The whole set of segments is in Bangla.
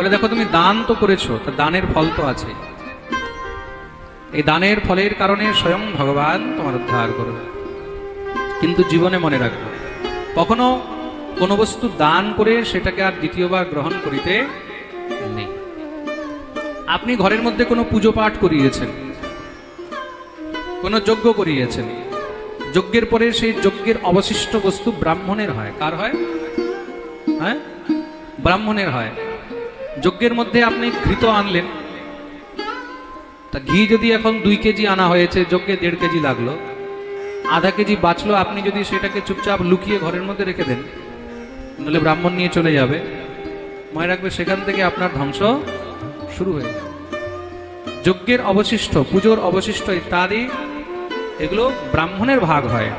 বলে, দেখো, তুমি দান তো করেছ, তা দানের ফল তো আছে। এই দানের ফলের কারণে স্বয়ং ভগবান তোমার উদ্ধার করবে। কিন্তু জীবনে মনে রাখবে, কখনো কোনো বস্তু দান করে সেটাকে আর দ্বিতীয়বার গ্রহণ করিতে নেই। আপনি ঘরের মধ্যে কোনো পুজো পাঠ করিয়েছেন, কোনো যজ্ঞ করিয়েছেন, যজ্ঞের পরে সেই যজ্ঞের অবশিষ্ট বস্তু ব্রাহ্মণের হয়। কার হয়? হ্যাঁ? ব্রাহ্মণের হয়। যজ্ঞের মধ্যে আপনি ঘৃত আনলেন। তা ঘি যদি এখন দুই কেজি আনা হয়েছে, যজ্ঞে দেড় কেজি লাগল। আধা কেজি বাঁচলো, আপনি যদি সেটাকে চুপচাপ লুকিয়ে ঘরের মধ্যে রেখে দেন নাহলে ব্রাহ্মণ নিয়ে চলে যাবে। মনে রাখবে সেখান থেকে আপনার ধ্বংস শুরু হয়ে যাবে যজ্ঞের অবশিষ্ট, পুজোর অবশিষ্ট ইত্যাদি, এগুলো ব্রাহ্মণের ভাগ হয়।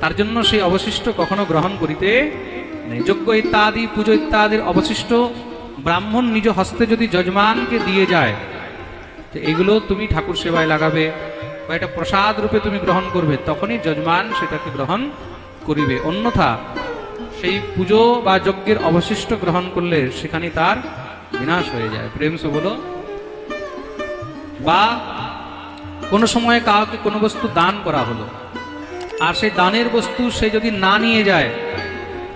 তার জন্য সেই অবশিষ্ট কখনো গ্রহণ করিতে নেই। যজ্ঞ ইত্যাদি, পুজো ইত্যাদির অবশিষ্ট ব্রাহ্মণ নিজ হস্তে যদি যজমানকে দিয়ে যায়, তো এগুলো তুমি ঠাকুর সেবায় লাগাবে বা এটা প্রসাদ রূপে তুমি গ্রহণ করবে, তখনই যজমান সেটাকে গ্রহণ করিবে। অন্যথা সেই পুজো বা যজ্ঞের অবশিষ্ট গ্রহণ করলে সেখানে তার বিনাশ হয়ে যায়। প্রেম বলো, বা কোনো সময় কাউকে কোনো বস্তু দান করা হলো, আর সেই দানের বস্তু সে যদি না নিয়ে যায়,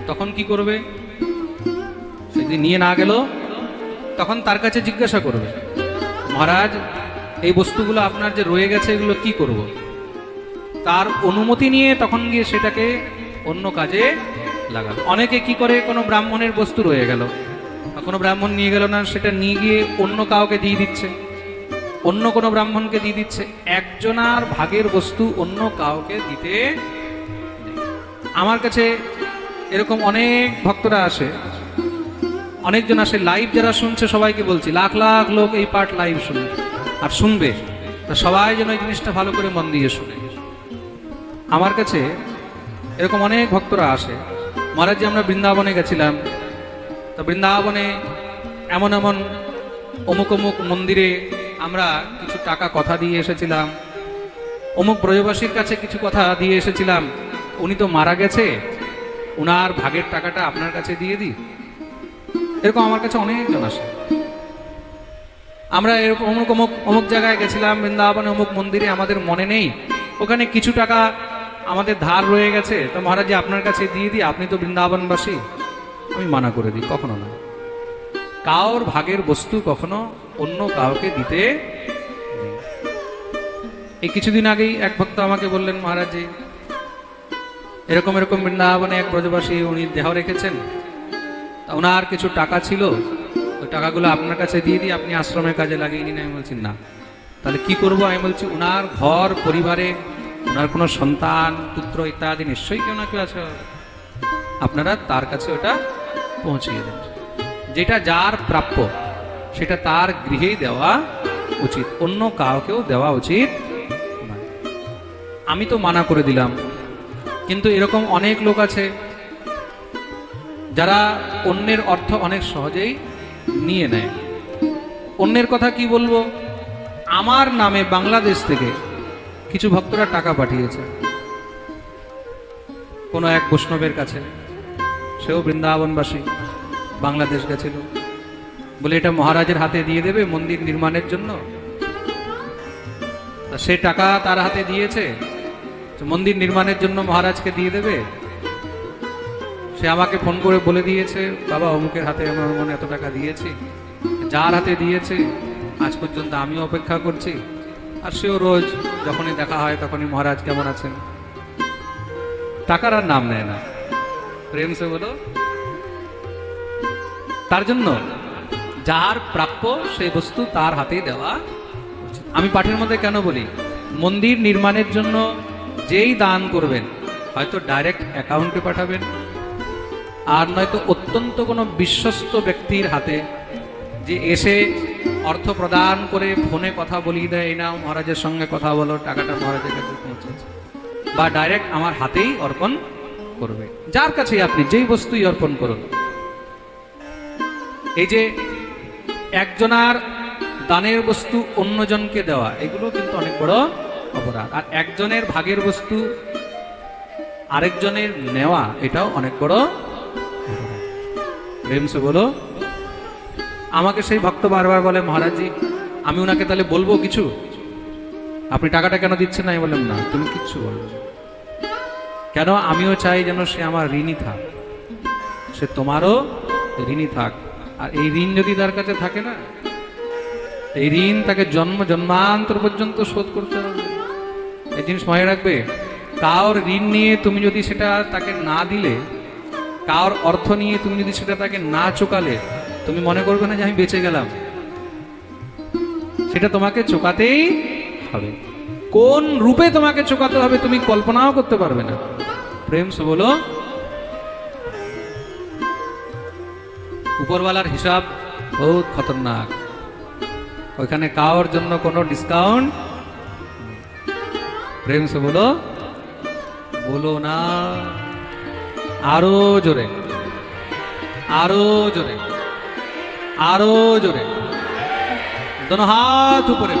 তখন কি করবে? সে যদি নিয়ে না গেল তখন তার কাছে জিজ্ঞাসা করবে, মহারাজ, এই বস্তুগুলো আপনার যে রয়ে গেছে, এগুলো কি করব। তার অনুমতি নিয়ে তখন গিয়ে সেটাকে অন্য কাজে লাগাবে অনেকে কি করে, কোনো ব্রাহ্মণের বস্তু রয়ে গেল। কোনো ব্রাহ্মণ নিয়ে গেল না, সেটা নিয়ে গিয়ে অন্য কাউকে দিয়ে দিচ্ছে। অন্য কোনো ব্রাহ্মণকে দিয়ে দিচ্ছে। একজনার ভাগের বস্তু অন্য কাউকে দিতে আমার কাছে এরকম অনেক ভক্তরা আসে অনেকজন আসে লাইভ যারা শুনছে সবাইকে বলছি, লাখ লাখ লোক এই পার্ট লাইভ শুনে। আর শুনবে, তা সবাই যেন এই জিনিসটা ভালো করে মন দিয়ে শুনে। আমার কাছে এরকম অনেক ভক্তরা আসে। মহারাজ যে আমরা বৃন্দাবনে গেছিলাম। তো বৃন্দাবনে এমন এমন অমুক অমুক মন্দিরে আমরা কিছু টাকা কথা দিয়ে এসেছিলাম। অমুক ব্রজবাসীর কাছে কিছু কথা দিয়ে এসেছিলাম। উনি তো মারা গেছে। উনার ভাগের টাকাটা আপনার কাছে দিয়ে দিই। এরকম আমার কাছে অনেকজন আসে। আমরা এরকম অমুক অমুক অমুক জায়গায় গেছিলাম, বৃন্দাবনে অমুক মন্দিরে, আমাদের মনে নেই। ওখানে কিছু টাকা আমাদের ধার রয়ে গেছে। তো মহারাজ আপনার কাছে দিয়ে দিই, আপনি তো বৃন্দাবনবাসী। আমি মানা করে দিই, কখনো না। কাউর ভাগের বস্তু কখনো অন্য কাউকে দিতে এই কিছুদিন আগেই এক ভক্ত আমাকে বললেন, মহারাজ এরকম এরকম বৃন্দাবনে এক ব্রজবাসী, উনি দেহ রেখেছেন। তা ওনার কিছু টাকা ছিল, ওই টাকাগুলো আপনার কাছে দিয়ে দিই আপনি আশ্রমের কাজে লাগিয়ে নিন, আমি বলছি, না। তাহলে কি করব? আমি বলছি, ওনার ঘর, পরিবারে, ওনার কোনো সন্তান, পুত্র ইত্যাদি নিশ্চয়ই কেউ না কেউ আছে। আপনারা তার কাছে ওটা পৌঁছিয়ে দেন। যেটা যার প্রাপ্য, সেটা তার গৃহেই দেওয়া উচিত, অন্য কাউকেও দেওয়া উচিত। আমি তো মানা করে দিলাম, কিন্তু এরকম অনেক লোক আছে যারা অন্যের অর্থ অনেক সহজেই নিয়ে নেয়। অন্যের কথা কি বলব? আমার নামে বাংলাদেশ থেকে কিছু ভক্তরা টাকা পাঠিয়েছে। কোনো এক বৈষ্ণবের কাছে। সেও বৃন্দাবনবাসী, বাংলাদেশ গেছিল। বলে এটা মহারাজের হাতে দিয়ে দেবে মন্দির নির্মাণের জন্য? সে টাকা তার হাতে দিয়েছে? মন্দির নির্মাণের জন্য মহারাজকে দিয়ে দেবে? সে আমাকে ফোন করে বলে দিয়েছে, বাবা, অমুকের হাতে আমার মনে এত টাকা দিয়েছি, যার হাতে দিয়েছে, আজ পর্যন্ত আমিও অপেক্ষা করছি। আর সেও রোজ যখনই দেখা হয় তখনই, মহারাজ, কেমন আছেন? টাকার আর নাম নেয় না। প্রেম সে বলো। তার জন্য যার প্রাপ্য সেই বস্তু তার হাতেই দেওয়া আমি পাঠের মধ্যে কেন বলি? মন্দির নির্মাণের জন্য যেই দান করবেন, হয়তো ডাইরেক্ট অ্যাকাউন্টে পাঠাবেন আর নয়তো অত্যন্ত কোনো বিশ্বস্ত ব্যক্তির হাতে যে এসে অর্থ প্রদান করে ফোনে কথা বলিয়ে দেয়, এই নাও মহারাজের সঙ্গে কথা বলো, টাকাটা মহারাজের কাছে পৌঁছেছে। বা ডাইরেক্ট আমার হাতেই অর্পণ করবে। যার কাছে আপনি যেই বস্তুই অর্পণ করুন। এই যে একজনার দানের বস্তু অন্যজনকে দেওয়া, এগুলো কিন্তু অনেক বড় অপরাধ। আর একজনের ভাগের বস্তু আরেকজনের নেওয়া, এটাও অনেক বড়। প্রেম সে বলো। আমাকে সেই ভক্ত বারবার বলে, মহারাজজি, আমি ওনাকে তাহলে বলব কিছু? আপনি টাকাটা কেন দিচ্ছেন না আমি বললাম, না, তুমি কিচ্ছু বলবে না। কেন? আমিও চাই যেন সে আমার ঋণী থাক। সে তোমারও ঋণী থাক। আর এই ঋণ যদি তার কাছে থাকে না, এই ঋণ তাকে জন্ম, জন্মান্তর পর্যন্ত শোধ করতে হবে। এই জিনিস মনে রাখবে। কার ঋণ নিয়ে তুমি যদি সেটা তাকে না দিলে কার অর্থ নিয়ে তুমি যদি সেটা তাকে না চোকালে, তুমি মনে করবে না যে আমি বেঁচে গেলাম। সেটা তোমাকে চোকাতেই হবে। কোন রূপে তোমাকে চোকাতে হবে তুমি কল্পনাও করতে পারবে না। প্রেম সে বলো উপরওয়ালার হিসাব বহুত খতরনাক। ওইখানে কাওয়ার জন্য কোনো ডিসকাউন্ট প্রেম সে বলো বলো না। আরও জোরে। আরও জোরে। আরও জোরে। দোনো হাত উপরে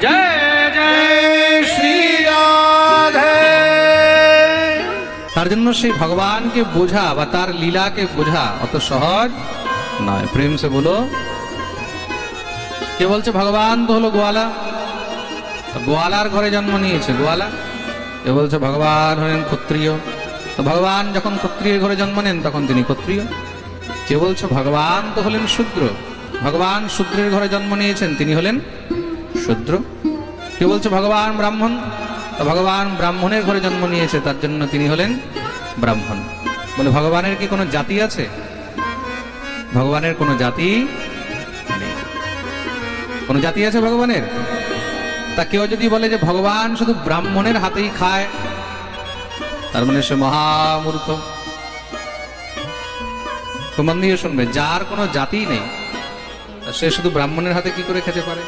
জয় জয় শ্রী রাধে। তার জন্য সেই ভগবানকে বোঝা বা তার লীলাকে বোঝা অত সহজ নয়। প্রেম সে বলো, কে বলছে, ভগবান তো হলো গোয়ালা। গোয়ালার ঘরে জন্ম নিয়েছে, গোয়ালা। কে বলছে, ভগবান হলেন ক্ষত্রিয়। তো ভগবান যখন ক্ষত্রিয়ের ঘরে জন্ম নেন, তখন তিনি ক্ষত্রিয়। কে বলছে, ভগবান তো হলেন শূদ্র। ভগবান শূদ্রের ঘরে জন্ম নিয়েছেন, তিনি হলেন শূদ্র। কে বলছে, ভগবান ব্রাহ্মণ? তো ভগবান ব্রাহ্মণের ঘরে জন্ম নিয়েছে, তার জন্য তিনি হলেন ব্রাহ্মণ। বলে, ভগবানের কি কোনো জাতি আছে? ভগবানের কোনো জাতি নেই। কোনো জাতি আছে ভগবানের? তা কেউ যদি বলে যে, ভগবান শুধু ব্রাহ্মণের হাতেই খায় তার মানে সে মহামূর্খ। তো মন দিয়ে শুনবে, যার কোনো জাতি নেই সে শুধু ব্রাহ্মণের হাতে কি করে খেতে পারে?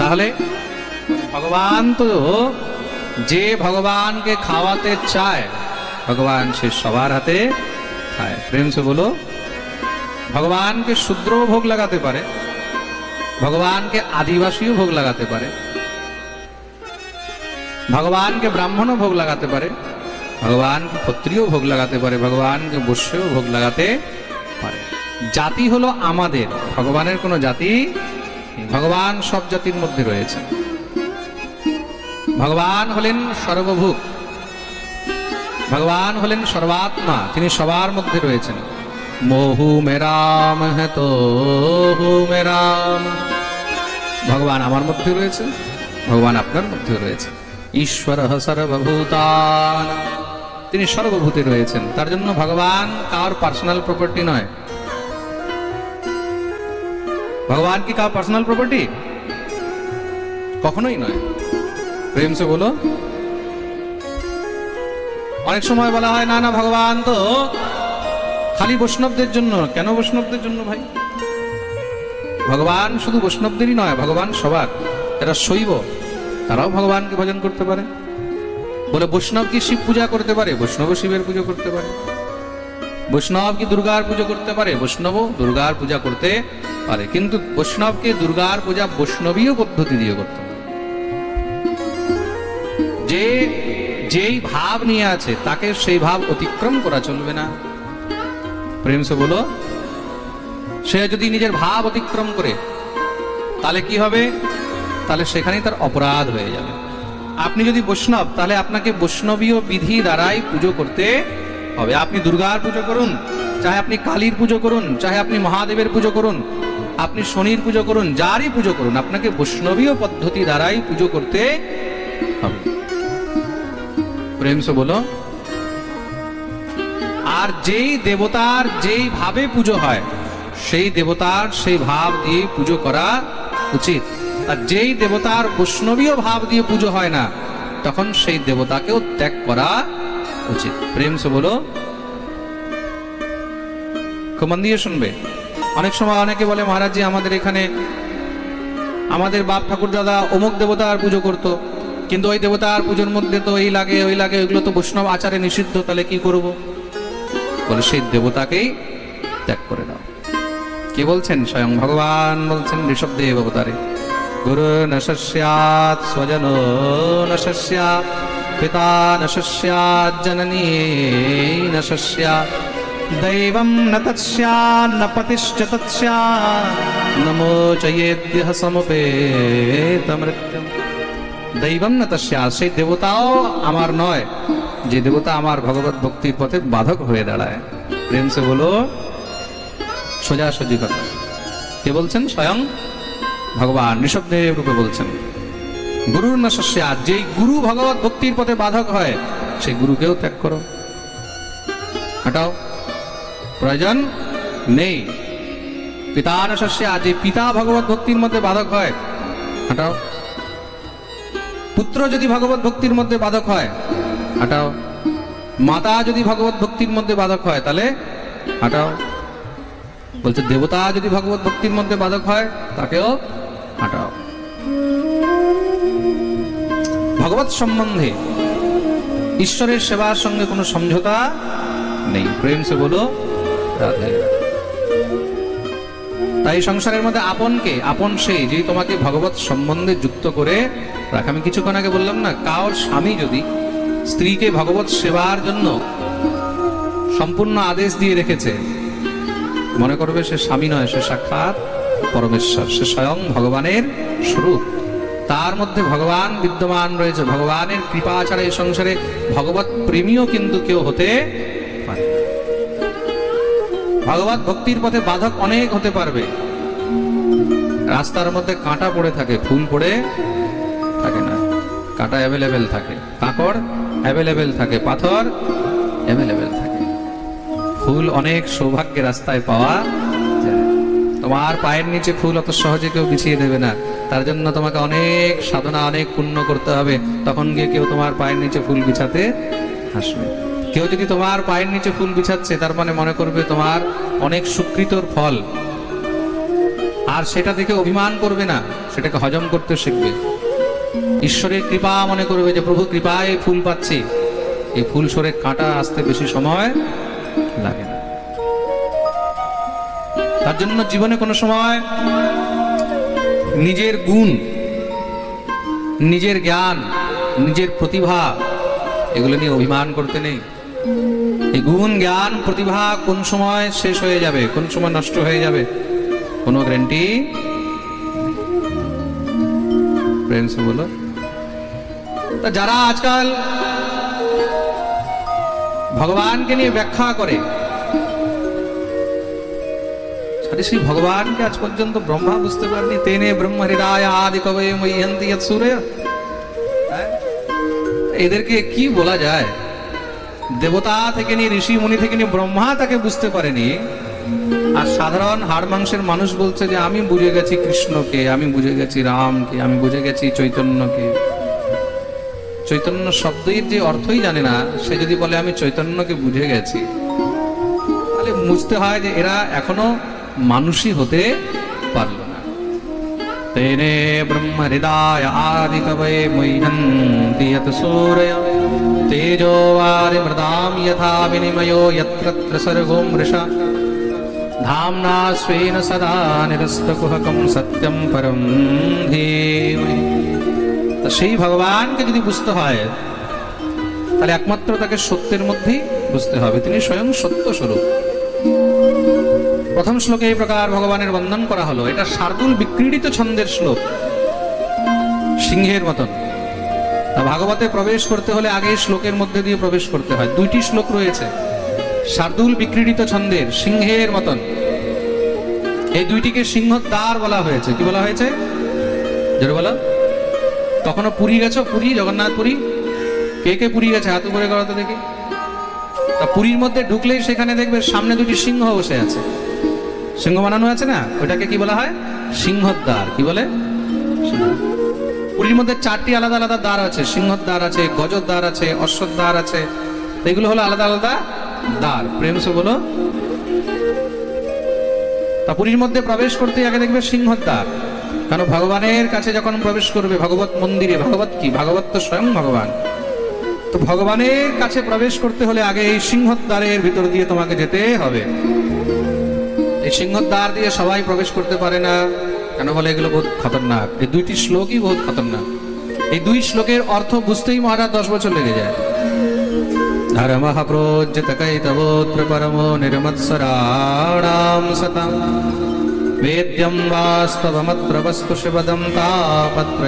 তাহলে ভগবান তো যে ভগবানকে খাওয়াতে চায়, ভগবান সে সবার হাতে খায়। প্রেম সে বলো, ভগবানকে শূদ্র ভোগ লাগাতে পারে, ভগবানকে আদিবাসীও ভোগ লাগাতে পারে, ভগবানকে ব্রাহ্মণও ভোগ লাগাতে পারে ভগবানকে ক্ষত্রিয় ভোগ লাগাতে পারে, ভগবানকে বৈশ্যও ভোগ লাগাতে পারে। জাতি হলো আমাদের, ভগবানের কোনো জাতি ভগবান সব জাতির মধ্যে রয়েছে। ভগবান হলেন সর্বভূক ভগবান হলেন সর্বাত্মা, তিনি সবার মধ্যে রয়েছেন। মোহু মেরাম তো মেরাম ভগবান আমার মধ্যে রয়েছে, ভগবান আপনার মধ্যে রয়েছে। ঈশ্বর সর্বভূতান। তিনি সর্বভূতে রয়েছেন। তার জন্য ভগবান কার পার্সোনাল প্রপার্টি নয়? ভগবান কি কার পার্সোনাল প্রপার্টি কখনোই নয়। প্রেম সে বলো। অনেক সময় বলা হয়, না না, ভগবান তো খালি বৈষ্ণবদের জন্য, কেন বৈষ্ণবদের জন্য ভাই? ভগবান শুধু বৈষ্ণবদেরই নয়, ভগবান সবার। যারা শৈব, তারাও ভগবানকে ভজন করতে পারে। বলে, বৈষ্ণব কি শিব পূজা করতে পারে? বৈষ্ণব শিবের পুজো করতে পারে। বৈষ্ণব কি দুর্গার পুজো করতে পারে? বৈষ্ণব দুর্গার পূজা করতে পারে। কিন্তু বৈষ্ণবকে দুর্গার পূজা বৈষ্ণবীয় পদ্ধতি দিয়ে করতে যে, যেই ভাব নিয়ে আছে, তাকে সেই ভাব অতিক্রম করা চলবে না। প্রেম সে বলো, সে যদি নিজের ভাব অতিক্রম করে, তাহলে কি হবে? তাহলে সেখানেই তার অপরাধ হয়ে যাবে। আপনি যদি বৈষ্ণব, তাহলে আপনাকে বৈষ্ণবীয় বিধি দ্বারাই পুজো করতে হবে। আপনি দুর্গার পুজো করুন, চাহে আপনি কালীর পুজো করুন, চাহে আপনি মহাদেবের পুজো করুন, আপনি শনির পুজো করুন, যারই পুজো করুন, আপনাকে বৈষ্ণবীয় পদ্ধতি দ্বারাই পুজো করতে হবে। প্রেম সে বলো, আর যেই দেবতার যেই ভাবে পুজো হয়, সেই দেবতার সেই ভাব দিয়ে পুজো করা উচিত। আর যেই দেবতার বৈষ্ণবীয় ভাব দিয়ে পুজো হয় না, তখন সেই দেবতাকেও ত্যাগ করা উচিত। প্রেম সে বলো, খুব দিয়ে শুনবে। অনেক সময় অনেকে বলে মহারাজজি আমাদের এখানে আমাদের বাপ ঠাকুর দাদা অমুক দেবতার পুজো করতো, কিন্তু ওই দেবতার পুজোর মধ্যে তো এই লাগে, ওই লাগে, ওইগুলো তো বৈষ্ণব আচারে নিষিদ্ধ, তাহলে কি করব? বলে সেই দেবতাকেই ত্যাগ করে দাও। কে বলছেন? স্বয়ং ভগবান বলছেন ঋষভদেব অবতারে। গুরু ন শস্যাৎ স্বজন ন শস্যাৎ পিতা ন শস্যাৎ জননী ন শস্যাৎ दैवं न तत्स्यान्न पतिश्च तत्स्यात् नमो चयेद्यः সমবেতমৃত্যুম দৈবম না তস্যাৎ সেই দেবতাও আমার নয় যে দেবতা আমার ভগবত ভক্তির পথে বাধক হয়ে দাঁড়ায় প্রেম সে বলো সোজাসুজি কথা কে বলছেন স্বয়ং ভগবান ঋষভদেব রূপে বলছেন, গুরুর না যেই গুরু ভগবত ভক্তির পথে বাধক হয়, সেই গুরুকেও ত্যাগ করো। হটাও। প্রয়োজন নেই। পিতার শস্যে যে পিতা ভগবত ভক্তির মধ্যে বাধক হয়, হটাও। পুত্র যদি ভগবত ভক্তির মধ্যে বাধক হয়, হটাও। মাতা যদি ভগবত ভক্তির মধ্যে বাধক হয়, তাহলে হটাও। বলছে, দেবতা যদি ভগবত ভক্তির মধ্যে বাধক হয়, তাকেও হটাও। ভগবত সম্বন্ধে ঈশ্বরের সেবার সঙ্গে কোনো সমঝোতা নেই। প্রেম সে বলো, রাধে। তাই সংসারের মধ্যে আপনকে, আপন সেই যে তোমাকে ভগবত সম্বন্ধে যুক্ত করে রাখে। আমি কিছুক্ষণ আগে বললাম না, কার স্বামী যদি স্ত্রীকে ভগবত সেবার জন্য সম্পূর্ণ আদেশ দিয়ে রেখেছে, মনে করবে সে স্বামী নয়, সে সাক্ষাৎ পরমেশ্বর। সে স্বয়ং ভগবানের স্বরূপ। তার মধ্যে ভগবান বিদ্যমান রয়েছে। ভগবানের কৃপা ছাড়া এই সংসারে ভগবত প্রেমীও কিন্তু কেউ হতে পারে ভগবত ভক্তির পথে বাধক অনেক হতে পারবে। রাস্তার মধ্যে কাঁটা পড়ে থাকে, ফুল পড়ে থাকে না। কাঁটা অ্যাভেলেবেল থাকে। কাঁকড় অ্যাভেলেবেল থাকে। পাথর অ্যাভেলেবেল থাকে। ফুল অনেক সৌভাগ্যের রাস্তায় পাওয়া তোমার পায়ের নিচে ফুল অত সহজে কেউ বিছিয়ে দেবে না। তার জন্য তোমাকে অনেক সাধনা, অনেক পুণ্য করতে হবে। তখন গিয়ে কেউ তোমার পায়ের নিচে ফুল বিছাতে আসবে। কেউ যদি তোমার পায়ের নিচে ফুল বিছাচ্ছে, তার মানে মনে করবে তোমার অনেক সুকৃতর ফল। আর সেটা দেখে অভিমান করবে না, সেটাকে হজম করতে শিখবে। ঈশ্বরের কৃপা মনে করবে যে, প্রভু, কৃপায় ফুল পাচ্ছি। এই ফুল সরে কাঁটা আসতে বেশি সময় লাগে না। তার জন্য জীবনে কোনো সময় নিজের গুণ, নিজের জ্ঞান, নিজের প্রতিভা এগুলো নিয়ে অভিমান করতে নেই। এই গুণ, জ্ঞান, প্রতিভা কোন সময় শেষ হয়ে যাবে, কোন সময় নষ্ট হয়ে যাবে, কোনো গ্যারেন্টি? বলো। তা যারা আজকাল ভগবানকে নিয়ে ব্যাখ্যা করে সেই ভগবানকে আজ পর্যন্ত ব্রহ্মা বুঝতে পারেনি তেনে ব্রহ্ম হৃদয় আদি কবে মহ্যন্তি সূর্য এদেরকে কি বলা যায় দেবতা থেকে নিয়ে ঋষি মুনি থেকে নিয়ে ব্রহ্মা তাকে বুঝতে পারেনি আর সাধারণ হাড় মাংসের মানুষ বলছে যে আমি বুঝে গেছি কৃষ্ণকে আমি বুঝে গেছি রামকে আমি বুঝে গেছি চৈতন্যকে চৈতন্য শব্দের যে অর্থই জানে না সে যদি বলে আমি চৈতন্যকে বুঝে গেছি তাহলে বুঝতে হয় যে এরা এখনও মানুষই হতে পারল না। তেনে ব্রহ্মহৃদায় আদি কবে মৈনম দিয়ত সূর্য, তেজো বারি মৃদাম যথা বিনিময়ো যত্র সর্গো মৃষ। ধামনা স্বেন সদা নিরস্তকুহকম সত্যম পরম সেই ভগবানকে যদি বুঝতে হয়, তাহলে একমাত্র তাকে সত্যের মধ্যেই বুঝতে হবে। তিনি স্বয়ং সত্য স্বরূপ প্রথম শ্লোকে এই প্রকার ভগবানের বন্দন করা হলো। এটা শার্দুল বিক্রীডিত ছন্দের শ্লোক। সিংহের মতন। ভাগবতে প্রবেশ করতে হলে আগে শ্লোকের মধ্যে দিয়ে প্রবেশ করতে হয়। দুইটি শ্লোক রয়েছে। শার্দুল বিক্রীডিত ছন্দের, সিংহের মতন। এই দুইটিকে সিংহ সিংহদ্বার বলা হয়েছে। কি বলা হয়েছে? জোরে বলো। কখনো পুরী গেছো? পুরী? জগন্নাথ পুরী? কে কে পুরী গেছে? হাত উপরে করো তো দেখি। তা পুরীর মধ্যে ঢুকলেই সেখানে দেখবে সামনে দুটি সিংহ বসে আছে। সিংহ বানানো আছে না? ওটাকে কি বলা হয়? সিংহদ্বার। কি বলে? পুরীর মধ্যে চারটি আলাদা আলাদা দ্বার আছে। সিংহদ্বার আছে, গজদ্বার আছে, অশ্বদ্বার আছে। এগুলো হলো আলাদা আলাদা দ্বার। প্রেম সে বলো। তা পুরীর মধ্যে প্রবেশ করতে আগে দেখবে সিংহদ্বার। কারণ ভগবানের কাছে যখন প্রবেশ করবে, ভগবত মন্দিরে, ভগবত কি? ভগবত তো স্বয়ং ভগবান। তো ভগবানের কাছে প্রবেশ করতে হলে আগে এই সিংহদ্বারের ভিতর দিয়ে তোমাকে যেতে হবে। এই সিংহদ্বার দিয়ে সবাই প্রবেশ করতে পারে না কেন বলে এগুলো বহুত খতরনাক এই দুইটি শ্লোকই বহুত খতরনাক এই দুই শ্লোকের অর্থ বুঝতেই মহারাজ দশ বছর লেগে যায় धर्मः प्रोज्यतकैतवोऽत्र परमो निर्मत्सराणां सताम् वेद्यं वास्तवमत्र वस्तु शिवदं तापत्रयोन्मूलनम्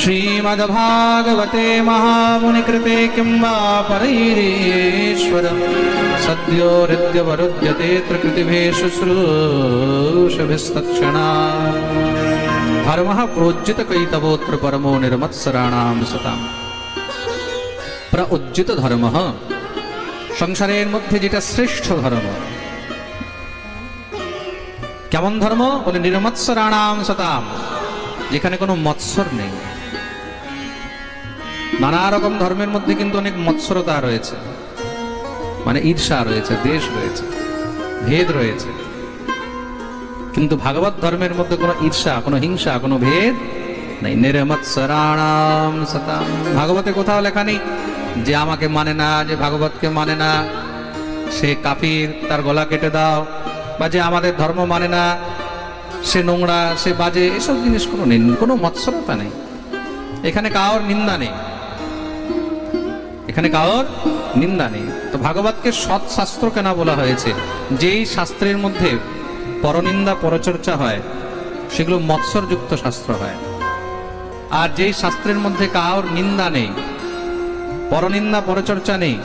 श्रीमद्भागवते महामुनिकृते किं वा परैरीश्वरम् सद्यो हृद्यवरुध्यते त्रिकृतिभिः शुश्रूषभिस्तक्षणा धर्मः प्रोज्जितकैतवोऽत्र परमो निर्मत्सराणां सताम् প্রউজ্জিত ধর্ম সংসারের মধ্যে যেটা শ্রেষ্ঠ ধর্ম কেমন ধর্ম বলে নির্মৎসরাণাম সতাম যেখানে কোনো মৎসর নেই নানা রকম ধর্মের মধ্যে কিন্তু অনেক মৎসরতা রয়েছে। মানে ঈর্ষা রয়েছে, দেশ রয়েছে, ভেদ রয়েছে। কিন্তু ভাগবত ধর্মের মধ্যে কোনো ঈর্ষা, কোনো হিংসা, কোনো ভেদ নেই। নিরমৎসরাণাম সতাম। ভাগবতে কোথাও লেখা নেই যে আমাকে মানে না, যে ভাগবতকে মানে না, সে কাফির, তার গলা কেটে দাও, বা যে আমাদের ধর্ম মানে না, সে নোংরা, সে বাজে, এসব জিনিস কোনো নেই, কোনো মৎসরতা নেই। এখানে কারোর নিন্দা নেই। এখানে কারোর নিন্দা নেই। তো ভাগবতকে সৎ শাস্ত্র কেনা বলা হয়েছে? যেই শাস্ত্রের মধ্যে পরনিন্দা, পরচর্চা হয়, সেগুলো মৎসরযুক্ত শাস্ত্র হয়। আর যেই শাস্ত্রের মধ্যে কারোর নিন্দা নেই, পরনিন্দা, পরচর্চা নেই,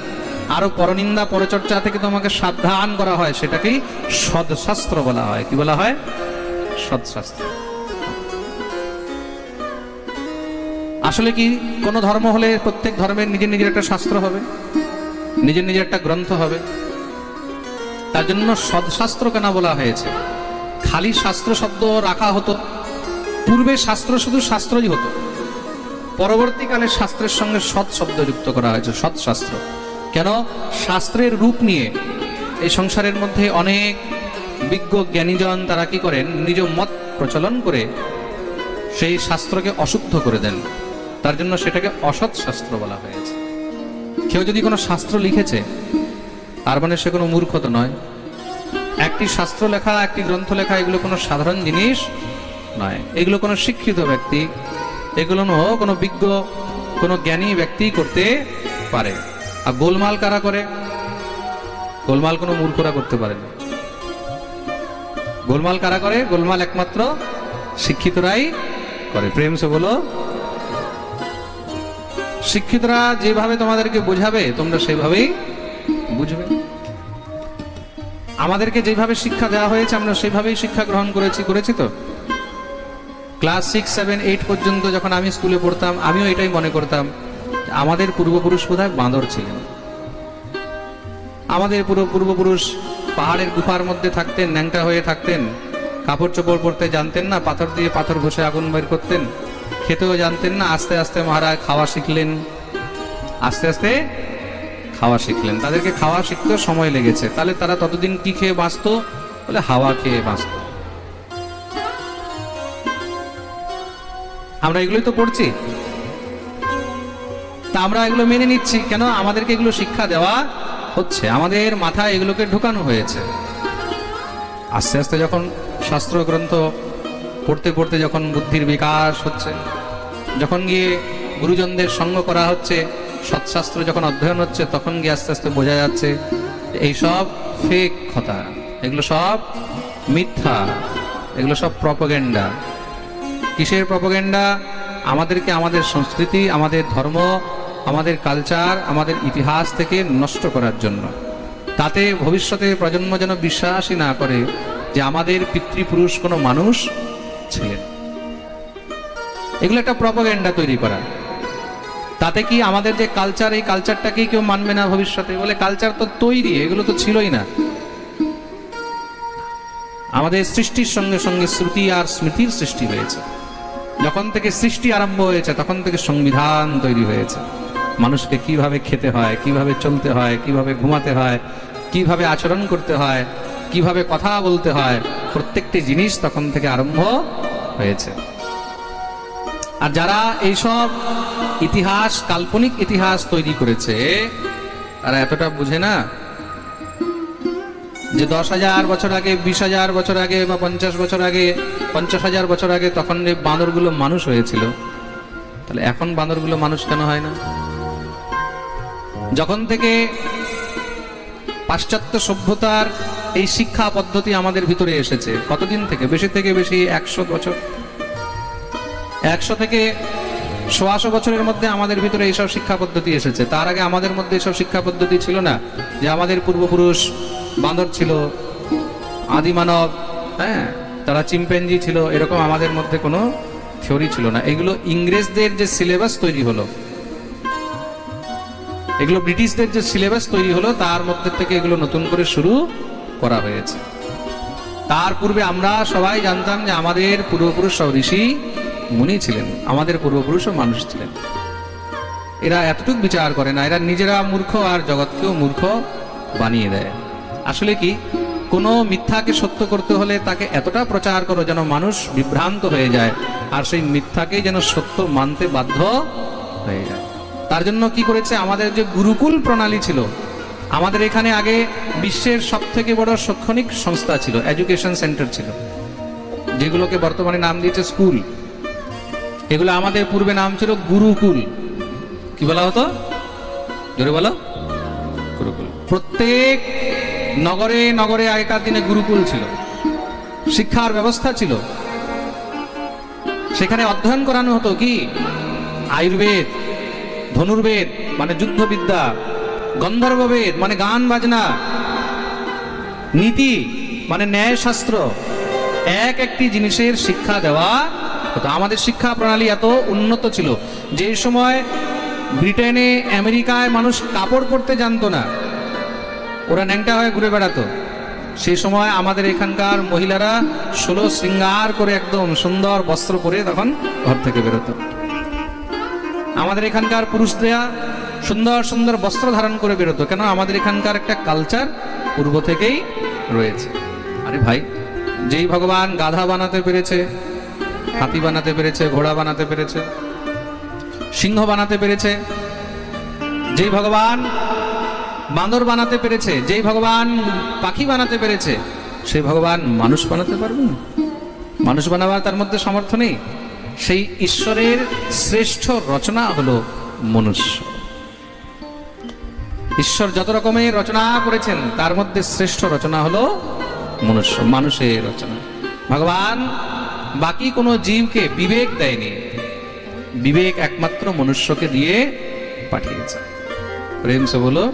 আরও পরনিন্দা, পরচর্চা থেকে তোমাকে সাবধান করা হয়, সেটাকেই সদশাস্ত্র বলা হয়। কি বলা হয়? সৎশাস্ত্র আসলে কি কোন ধর্ম হলে প্রত্যেক ধর্মের নিজের নিজের একটা শাস্ত্র হবে? নিজের নিজের একটা গ্রন্থ হবে? তার জন্য সদশাস্ত্র কেন বলা হয়েছে? খালি শাস্ত্র শব্দ রাখা হতো? পূর্বে শাস্ত্র শুধু শাস্ত্রই হতো। পরবর্তীকালে শাস্ত্রের সঙ্গে সৎ শব্দ যুক্ত করা হয়েছে, সৎ শাস্ত্র। কেন? শাস্ত্রের রূপ নিয়ে। এই সংসারের মধ্যে অনেক বিজ্ঞ জ্ঞানীজন তারা কি করেন? নিজ মত প্রচলন করে সেই শাস্ত্রকে অশুদ্ধ করে দেন। তার জন্য সেটাকে অসৎ শাস্ত্র বলা হয়েছে। কেউ যদি কোনো শাস্ত্র লিখেছে, তার মানে সে কোনো মূর্খ তো নয়। একটি শাস্ত্র লেখা, একটি গ্রন্থ লেখা, এগুলো কোনো সাধারণ জিনিস নয়। এগুলো কোনো শিক্ষিত ব্যক্তি, এগুলো কোনো বিজ্ঞ, কোনো জ্ঞানী ব্যক্তি করতে পারে। আর গোলমাল কারা করে? গোলমাল কোনো মূর্খরা করতে পারে না। গোলমাল কারা করে? গোলমাল একমাত্র শিক্ষিতরাই করে। প্রেম সে বলো শিক্ষিতরা যেভাবে তোমাদেরকে বোঝাবে, তোমরা সেভাবেই বুঝবে। আমাদেরকে যেভাবে শিক্ষা দেওয়া হয়েছে, আমরা সেভাবেই শিক্ষা গ্রহণ করেছি করেছি তো? ক্লাস সিক্স সেভেন এইট পর্যন্ত যখন আমি স্কুলে পড়তাম, আমিও এটাই মনে করতাম আমাদের পূর্বপুরুষ বোধহয় বাঁদর ছিলেন। আমাদের পুরো পূর্বপুরুষ পাহাড়ের গুফার মধ্যে থাকতেন, ন্যাংটা হয়ে থাকতেন, কাপড় চোপড় পরতে জানতেন না, পাথর দিয়ে পাথর ঘষে আগুন বের করতেন। খেতেও জানতেন না, আস্তে আস্তে মহারাজ খাওয়া শিখলেন। আস্তে আস্তে খাওয়া শিখলেন। তাদেরকে খাওয়া শিখতেও সময় লেগেছে। তাহলে তারা ততদিন কি খেয়ে বাঁচতো? বলে হাওয়া খেয়ে বাঁচত। আমরা এগুলোই তো পড়ছি। তা আমরা এগুলো মেনে নিচ্ছি। কেন আমাদেরকে এগুলো শিক্ষা দেওয়া হচ্ছে? আমাদের মাথায় এগুলোকে ঢুকানো হয়েছে। আস্তে আস্তে যখন শাস্ত্র গ্রন্থ পড়তে পড়তে যখন বুদ্ধির বিকাশ হচ্ছে, যখন গিয়ে গুরুজনদের সঙ্গ করা হচ্ছে, সৎশাস্ত্র যখন অধ্যয়ন হচ্ছে, তখন গিয়ে আস্তে আস্তে বোঝা যাচ্ছে যে এইসব ফেক কথা, এগুলো সব মিথ্যা, এগুলো সব প্রপোগেন্ডা কিসের প্রপোগেন্ডা আমাদেরকে আমাদের সংস্কৃতি, আমাদের ধর্ম, আমাদের কালচার আমাদের ইতিহাস থেকে নষ্ট করার জন্য। তাতে ভবিষ্যতে প্রজন্ম যেন বিশ্বাসই না করে যে আমাদের পিতৃপুরুষ কোনো মানুষ ছিলেন এগুলো একটা প্রপোগেন্ডা তৈরি করা। তাতে কি আমাদের যে কালচার এই কালচারটাকেই কেউ মানবে না ভবিষ্যতে? বলে কালচার তো তৈরি, এগুলো তো ছিলই না। আমাদের সৃষ্টির সঙ্গে সঙ্গে শ্রুতি আর স্মৃতির সৃষ্টি হয়েছে। যখন থেকে সৃষ্টি আরম্ভ হয়েছে, তখন থেকে সংবিধান তৈরি হয়েছে। মানুষকে কীভাবে খেতে হয়, কীভাবে চলতে হয়, কীভাবে ঘুমাতে হয়, কীভাবে আচরণ করতে হয়, কীভাবে কথা বলতে হয় প্রত্যেকটি জিনিস তখন থেকে আরম্ভ হয়েছে। আর যারা এইসব ইতিহাস, কাল্পনিক ইতিহাস তৈরি করেছে, তারা এতটা বুঝে না যে দশ হাজার বছর আগে, বিশ হাজার বছর আগে বা পঞ্চাশ বছর আগে, পঞ্চাশ হাজার বছর আগে তখন যে বাঁদরগুলো মানুষ হয়েছিল, তাহলে এখন বাঁদরগুলো মানুষ কেন হয় না? যখন থেকে পাশ্চাত্য সভ্যতার এই শিক্ষা পদ্ধতি আমাদের ভিতরে এসেছে। কতদিন থেকে? বেশি থেকে বেশি একশো বছর। একশো থেকে সোয়াশো বছরের মধ্যে আমাদের ভিতরে এইসব শিক্ষা পদ্ধতি এসেছে। তার আগে আমাদের মধ্যে এইসব শিক্ষা পদ্ধতি ছিল না, যে আমাদের পূর্বপুরুষ বাঁদর ছিল, আদি মানব হ্যাঁ তারা চিম্পেঞ্জি ছিল, এরকম আমাদের মধ্যে কোনো থিওরি ছিল না। এগুলো ইংরেজদের যে সিলেবাস তৈরি হলো, এগুলো ব্রিটিশদের যে সিলেবাস তৈরি হলো, তার মধ্যে থেকে এগুলো নতুন করে শুরু করা হয়েছে। তার পূর্বে আমরা সবাই জানতাম যে আমাদের পূর্বপুরুষ সব ঋষি মুনি ছিলেন, আমাদের পূর্বপুরুষও মানুষ ছিলেন। এরা এতটুকু বিচার করে না, এরা নিজেরা মূর্খ আর জগৎকেও মূর্খ বানিয়ে দেয়। আসলে কি, কোনো মিথ্যাকে সত্য করতে হলে তাকে এতটা প্রচার করো যেন মানুষ বিভ্রান্ত হয়ে যায়, আর সেই মিথ্যাকেই যেন সত্য মানতে বাধ্য হয়ে যায়। তার জন্য কি করেছে, আমাদের যে গুরুকুল প্রণালী ছিল আমাদের এখানে আগে বিশ্বের সব থেকে বড় শৈক্ষণিক সংস্থা ছিল এডুকেশন সেন্টার ছিল যেগুলোকে বর্তমানে নাম দিয়েছে স্কুল। এগুলো আমাদের পূর্বে নাম ছিল গুরুকুল। কি বলা হতো? জোরে বলো। গুরুকুল। প্রত্যেক নগরে নগরে আগেকার দিনে গুরুকুল ছিল। শিক্ষার ব্যবস্থা ছিল। সেখানে অধ্যয়ন করানো হতো কি? আয়ুর্বেদ ধনুর্বেদ মানে যুদ্ধবিদ্যা। গন্ধর্ববেদ মানে গান, বাজনা, নীতি মানে ন্যায়শাস্ত্র, এক একটি জিনিসের শিক্ষা দেওয়া হতো। আমাদের শিক্ষা প্রণালী এত উন্নত ছিল যে সময় ব্রিটেনে, আমেরিকায় মানুষ কাপড় পরতে জানতো না। ওরা ন্যাংটা হয়ে ঘুরে বেড়াতো। সেই সময় আমাদের এখানকার মহিলারা ষোলো শৃঙ্গার করে একদম সুন্দর বস্ত্র পরে তখন ঘর থেকে বেরোতো। আমাদের এখানকার পুরুষরা সুন্দর সুন্দর বস্ত্র ধারণ করে বেরোতো। কেন? আমাদের এখানকার একটা কালচার পূর্ব থেকেই রয়েছে। আরে ভাই, যেই ভগবান গাধা বানাতে পেরেছে, হাতি বানাতে পেরেছে, ঘোড়া বানাতে পেরেছে, সিংহ বানাতে পেরেছে, যেই ভগবান বাঁদর বানাতে পেরেছে, যেই ভগবান পাখি বানাতে পেরেছে, সেই ভগবান মানুষ বানাতে পারবে না? মানুষ বানাবার তার মধ্যে সামর্থ্য নেই? সেই ঈশ্বরের শ্রেষ্ঠ রচনা হলো মনুষ্য। ঈশ্বর যত রকমের রচনা করেছেন, তার মধ্যে শ্রেষ্ঠ রচনা হলো মনুষ্য, মানুষের রচনা। ভগবান বাকি কোনো জীবকে বিবেক দেয়নি। বিবেক একমাত্র মনুষ্যকে দিয়ে পাঠিয়েছে। প্রেম সে বলো